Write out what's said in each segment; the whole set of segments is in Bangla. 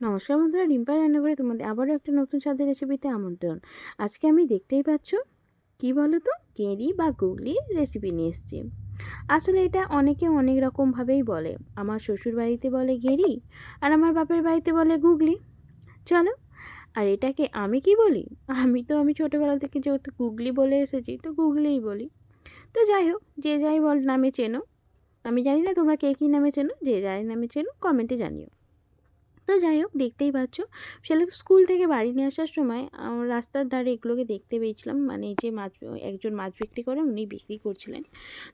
নমস্কার বন্ধুরা রিম্পা রান্নাঘরে তোমাদের আবারও একটা নতুন স্বাদের রেসিপিতে আমন্ত্রণ। আজকে আমি দেখতেই পাচ্ছ, কি বলো তো কেরি বা গুগলি রেসিপি নিয়ে এসেছি। আসলে এটা অনেকে অনেক রকমভাবেই বলে। আমার শ্বশুর বাড়িতে বলে গেরি আর আমার বাপের বাড়িতে বলে গুগলি। চলো, আর এটাকে আমি কি বলি? আমি তো আমি ছোটোবেলা থেকে যেহেতু গুগলি বলে এসেছি, তো গুগলিই বলি। তো যাই হোক, যে যাই বল নামে চেনো। আমি জানি না তোমরা কে কী নামে চেনো, যে যাই নামে চেনো কমেন্টে জানিও। তো যাই হোক, দেখতেই পাচ্ছ। সেলে স্কুল থেকে বাড়ি নিয়ে আসার সময় রাস্তার ধারে এগুলোকে দেখতে পেয়েছিলাম। মানে যে মাছ, একজন মাছ বিক্রি করে, উনি বিক্রি করছিলেন।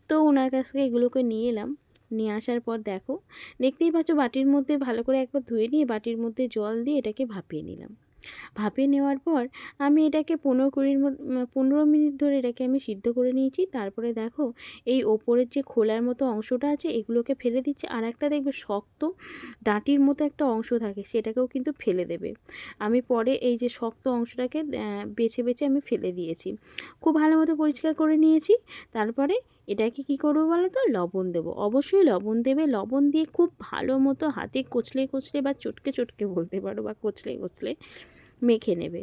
তো ওনার কাছ থেকে এগুলোকে নিয়ে এলাম। নিয়ে আসার পর দেখো, দেখতেই পাচ্ছ বাটির মধ্যে ভালো করে একবার ধুয়ে নিয়ে বাটির মধ্যে জল দিয়ে এটাকে ভাপিয়ে নিলাম। ভাপে নেওয়ার পর আমি এটাকে পনেরো কুড়ির পনেরো মিনিট ধরে এটাকে আমি সিদ্ধ করে নিয়েছি। তারপরে দেখো, এই ওপরের যে খোলার মতো অংশটা আছে, এগুলোকে ফেলে দিচ্ছি। আর একটা দেখবে শক্ত ডাঁটির মতো একটা অংশ থাকে, সেটাকেও কিন্তু ফেলে দেবে। আমি পরে এই যে শক্ত অংশটাকে বেছে বেছে আমি ফেলে দিয়েছি। খুব ভালো মতো পরিষ্কার করে নিয়েছি। তারপরে এটাকে কি করব বলো তো লবণ দেবো। অবশ্যই লবণ দেবে। লবণ দিয়ে খুব ভালো মতো হাতে কচলে কচলে বা চটকে চটকে বলতে পারো বা কচলে কচলে মেখে নেবে।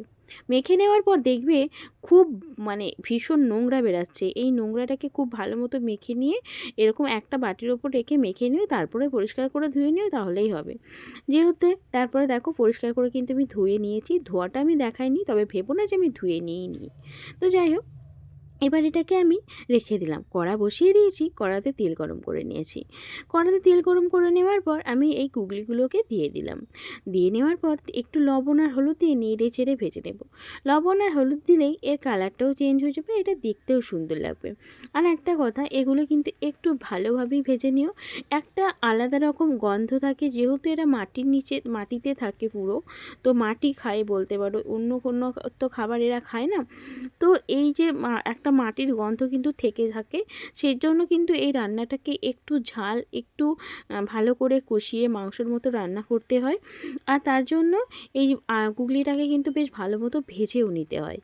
মেখে নেওয়ার পর দেখবে খুব মানে ভীষণ নোংরা বেরাচ্ছে। এই নোংরাটাকে খুব ভালো মতো মেখে নিয়ে এরকম একটা বাটির ওপর রেখে মেখে নিও তারপরে পরিষ্কার করে ধুয়ে নিও, তাহলেই হবে। যেহেতু তারপরে দেখো পরিষ্কার করে কিন্তু আমি ধুয়ে নিয়েছি। ধোয়াটা আমি দেখাইনি, তবে ভেবো না যে আমি ধুয়ে নিই নি তো যাই হোক এবার এটাকে আমি রেখে দিলাম। কড়া বসিয়ে দিয়েছি, কড়াতে তেল গরম করে নিয়েছি। কড়াতে তেল গরম করে নেওয়ার পর আমি এই গুগলিগুলোকে দিয়ে দিলাম। দিয়ে নেওয়ার পর একটু লবণ আর হলুদ দিয়ে নেড়ে চেড়ে ভেজে নেব। লবণ আর হলুদ দিলেই এর কালারটাও চেঞ্জ হয়ে যাবে, এটা দেখতেও সুন্দর লাগবে। আর একটা কথা, এগুলো কিন্তু একটু ভালোভাবেই ভেজে নিও। একটা আলাদা রকম গন্ধ থাকে, যেহেতু এরা মাটির নিচে, মাটিতে থাকে পুরো, তো মাটি খায় বলতে পারো, অন্য কোনো তো খাবার এরা খায় না। তো এই যে একটা মাটির গন্ধ কিন্তু থেকে থাকে। সেই জন্য কিন্তু এই রান্নাটাকে একটু ঝাল, একটু ভালো করে কষিয়ে মাংসর মতো রান্না করতে হয়। আর তার জন্য এই গুগলিটাকে কিন্তু বেশ ভালো মতো ভেজেও নিতে হয়।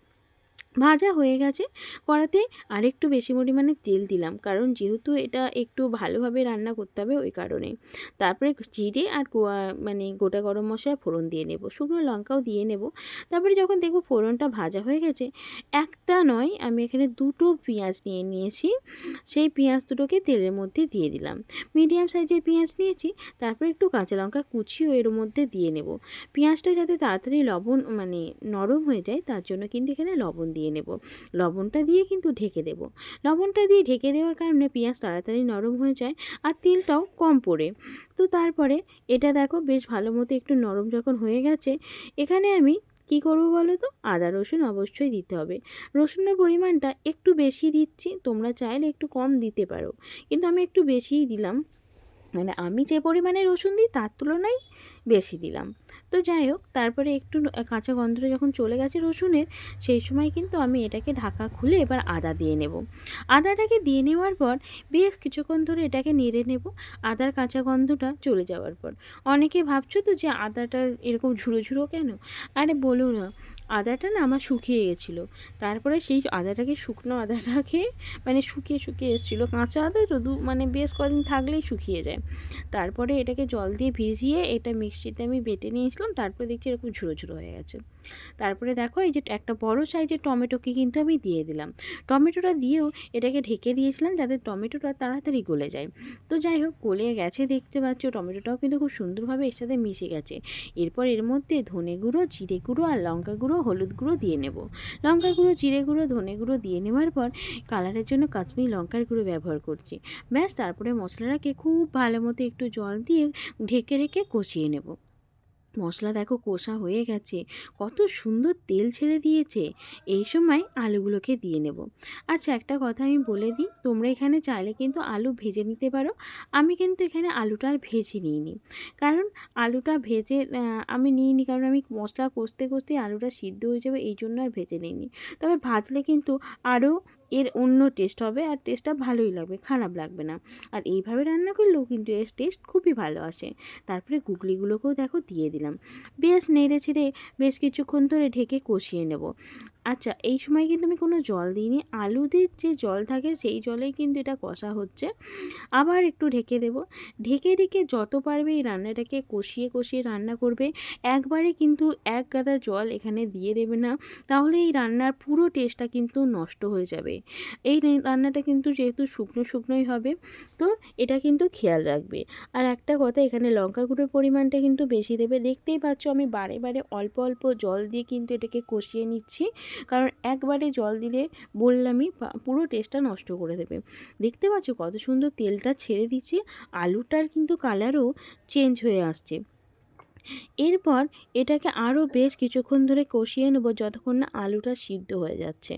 ভাজা হয়ে গেছে। কড়াতে আরেকটু বেশি পরিমাণে তেল দিলাম। কারণ যেহেতু এটা একটু ভালোভাবে রান্না করতে হবে ওই কারণে। তারপরে জিরে আর মানে গোটা গরম মশলা ফোড়ন দিয়ে নেব। শুকনো লঙ্কাও দিয়ে নেব। তারপরে যখন দেখব ফোড়নটা ভাজা হয়ে গেছে, একটা নয়, আমি এখানে দুটো পেঁয়াজ নিয়ে নিয়েছি। সেই পেঁয়াজ দুটোকে তেলের মধ্যে দিয়ে দিলাম। মিডিয়াম সাইজের পেঁয়াজ নিয়েছি। তারপরে একটু কাঁচা লঙ্কা কুচিও এর মধ্যে দিয়ে নেব। পেঁয়াজটা যাতে তাড়াতাড়ি লবণ মানে নরম হয়ে যায়, তার জন্য কিন্তু এখানে লবণ দিয়ে নেব। লবণটা দিয়ে কিন্তু ঢেকে দেব। লবণটা দিয়ে ঢেকে দেওয়ার কারণে পেঁয়াজ তাড়াতাড়ি নরম হয়ে যায় আর তেলটাও কম পড়ে। তো তারপরে এটা দেখো বেশ ভালো মতো একটু নরম যখন হয়ে গেছে, এখানে আমি কী করব বলো তো? আদা, রসুন অবশ্যই দিতে হবে। রসুনের পরিমাণটা একটু বেশি দিচ্ছি, তোমরা চাইলে একটু কম দিতে পারো। কিন্তু আমি একটু বেশিই দিলাম। মানে আমি যে পরিমাণে রসুন দিই, তার তুলনায় বেশি দিলাম। তো যাই হোক, তারপরে একটু কাঁচা গন্ধটা যখন চলে গেছে রসুনের, সেই সময় কিন্তু আমি এটাকে ঢাকা খুলে এবার আদা দিয়ে নেব। আদাটাকে দিয়ে নেওয়ার পর বেশ কিছুক্ষণ ধরে এটাকে নেড়ে নেব, আদার কাঁচা গন্ধটা চলে যাওয়ার পর। অনেকে ভাবছ তো যে আদাটার এরকম ঝুড়ো ঝুড়ো কেন? আরে বলো না আদাটা না আমার শুকিয়ে গেছিল। তারপরে সেই আদাটাকে, শুকনো আদাটাকে মানে শুকিয়ে শুকিয়ে এসেছিল। কাঁচা আদা তো দু মানে বেশ কদিন থাকলেই শুকিয়ে যায়। তারপরে এটাকে জল দিয়ে ভিজিয়ে এটা মিক্সিতে আমি বেটে নিয়েছিলাম। তারপরে দেখছি এরকম ঝুড়ো ঝুড়ো হয়ে গেছে। তারপরে দেখো এই যে একটা বড় সাইজের টমেটোকে কিন্তু আমি দিয়ে দিলাম। টমেটোটা দিয়েও এটাকে ঢেকে দিয়েছিলাম যাতে টমেটোটা তাড়াতাড়ি গলে যায়। তো যাই হোক, গলে গেছে দেখতে পাচ্ছ। টমেটোটাও কিন্তু খুব সুন্দরভাবে এর সাথে মিশে গেছে। এরপর এর মধ্যে ধনে গুঁড়ো, জিরে গুঁড়ো আর লঙ্কা গুঁড়ো হলুদ গুঁড়ো দিয়ে নেব। লঙ্কা গুঁড়ো, জিরে গুঁড়ো, ধনে গুঁড়ো দিয়ে নেওয়ার পর কালারের জন্য কাশ্মীরি লঙ্কার গুঁড়ো ব্যবহার করছি। ব্যাস, তারপরে মশলাটাকে খুব ভালো মতো একটু জল দিয়ে ঢেকে রেখে কষিয়ে নেব। মশলা দেখো কষা হয়ে গেছে। কত সুন্দর তেল ছেড়ে দিয়েছে। এই সময় আলুগুলোকে দিয়ে নেব। আচ্ছা একটা কথা আমি বলে দিই, তোমরা এখানে চাইলে কিন্তু আলু ভেজে নিতে পারো। আমি কিন্তু এখানে আলুটা আর ভেজে নিইনি। কারণ আলুটা ভেজে আমি নিইনি কারণ আমি মশলা কষতে কষতে আলুটা সিদ্ধ হয়ে যাবে, এই জন্য আর ভেজে নিইনি। তবে ভাজলে কিন্তু আরও এর অন্য টেস্ট হবে আর টেস্টটা ভালোই লাগবে, খারাপ লাগবে না। আর এইভাবে রান্না করলেও কিন্তু এর টেস্ট খুবই ভালো আসে। তারপরে গুগলিগুলোকেও দেখো দিয়ে দিলাম। বেশ নেড়ে ছেড়ে বেশ কিছুক্ষণ ধরে ঢেকে কষিয়ে নেব। আচ্ছা এই সময় কিন্তু আমি কোনো জল দিইনি। আলুদের যে জল থাকে, সেই জলেই কিন্তু এটা কষা হচ্ছে। আবার একটু ঢেকে দেব। ঢেকে ঢেকে যত পারবে এই রান্নাটাকে কষিয়ে কষিয়ে রান্না করবে। একবারে কিন্তু এক গাদা জল এখানে দিয়ে দেবে না। তাহলে এই রান্নার পুরো টেস্টটা কিন্তু নষ্ট হয়ে যাবে। এই রান্নাটা কিন্তু যেহেতু শুকনো, শুকনোই হবে, তো এটা কিন্তু খেয়াল রাখবে। আর একটা কথা, এখানে লঙ্কা গুঁড়োর পরিমাণটা কিন্তু বেশি দেবে। দেখতেই পাচ্ছ, আমি বারে বারে অল্প অল্প জল দিয়ে কিন্তু এটাকে কষিয়ে নিচ্ছি। কারণ একবারে জল দিলে বললামই পুরো টেস্টটা নষ্ট করে দেবে। দেখতে পাচ্ছ কত সুন্দর তেলটা ছেড়ে দিচ্ছে, আলুটার কিন্তু কালারও চেঞ্জ হয়ে আসছে। এরপর এটাকে আরও বেশ কিছুক্ষণ ধরে কষিয়ে নেব যতক্ষণ না আলুটা সিদ্ধ হয়ে যাচ্ছে।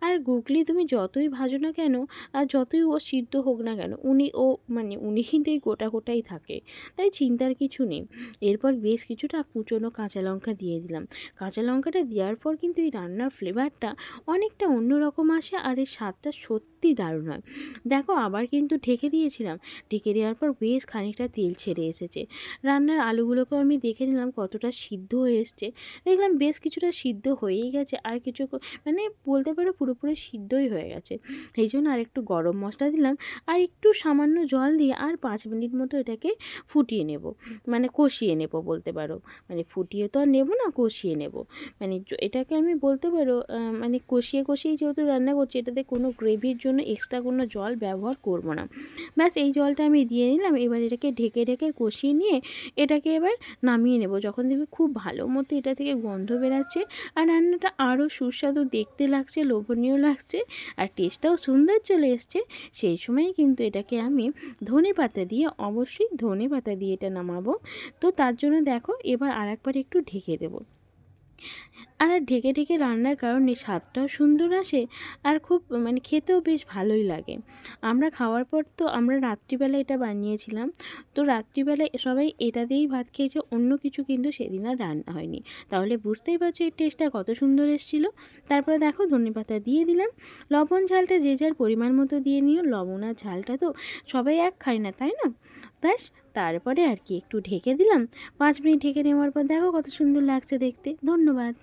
আর গুগলি, তুমি যতই ভাজো না কেন, আর যতই ও সিদ্ধ হোক না কেন, উনি ও মানে উনি কিন্তু এই গোটা গোটাই থাকে, তাই চিন্তার কিছু নেই। এরপর বেশ কিছুটা কুচনো কাঁচা লঙ্কা দিয়ে দিলাম। কাঁচা লঙ্কাটা দেওয়ার পর কিন্তু এই রান্নার ফ্লেভারটা অনেকটা অন্যরকম আসে আর এর স্বাদটা সত্যি দারুণ হয়। দেখো, আবার কিন্তু ঢেকে দিয়েছিলাম। ঢেকে দেওয়ার পর বেশ খানিকটা তেল ছেড়ে এসেছে। রান্নার আলুগুলোকেও আমি দেখে নিলাম কতটা সিদ্ধ হয়ে এসছে। দেখলাম বেশ কিছুটা সিদ্ধ হয়েই গেছে, আর কিছু মানে বলতে পারো পুরোপুরি সিদ্ধই হয়ে গেছে। সেই জন্য আর একটু গরম মশলা দিলাম, আর একটু সামান্য জল দিয়ে আর পাঁচ মিনিট মতো এটাকে ফুটিয়ে নেব। মানে কষিয়ে নেব বলতে পারো। মানে ফুটিয়ে তো আর নেব না, কষিয়ে নেব। মানে এটাকে আমি বলতে পারো মানে কষিয়ে কষিয়ে যেহেতু রান্না করছি, এটাতে কোনো গ্রেভির জন্য এক্সট্রা কোনো জল ব্যবহার করব না। ব্যাস এই জলটা আমি দিয়ে নিলাম, এবার এটাকে ঢেকে ঢেকে কষিয়ে নিয়ে এটাকে এবার নামিয়ে নেব। যখন দেখবে খুব ভালো মতো এটা থেকে গন্ধ বেরাচ্ছে আর রান্নাটা আরও সুস্বাদু, দেখতে লাগছে, লোভনীয় লাগছে আর টেস্টটাও সুন্দর চলে এসছে। সেই সময় কিন্তু এটাকে আমি ধনে পাতা দিয়ে, অবশ্যই ধনে পাতা দিয়ে এটা নামাবো। তো তার জন্য দেখো এবার আর একবার একটু ঢেকে দেবো। আর ঢেকে ঢেকে রান্নার কারণে স্বাদটাও সুন্দর আসে আর খুব মানে খেতেও বেশ ভালোই লাগে। আমরা খাওয়ার পর তো আমরা রাত্রিবেলা এটা বানিয়েছিলাম। তো রাত্রিবেলায় সবাই এটা দিয়েই ভাত খেয়েছে, অন্য কিছু কিন্তু সেদিন আর রান্না হয়নি। তাহলে বুঝতেই পারছ এর টেস্টটা কত সুন্দর এসেছিল। তারপরে দেখো ধনেপাতা দিয়ে দিলাম। লবণ ঝালটা যে যার পরিমাণ মতো দিয়ে নিও। লবণ আর ঝালটা তো সবাই এক খায় না, তাই না? ব্যাস, তারপরে আর কি, একটু ঢেকে দিলাম। পাঁচ মিনিট ঢেকে নেওয়ার পর দেখো কত সুন্দর লাগছে দেখতে। ধন্যবাদ।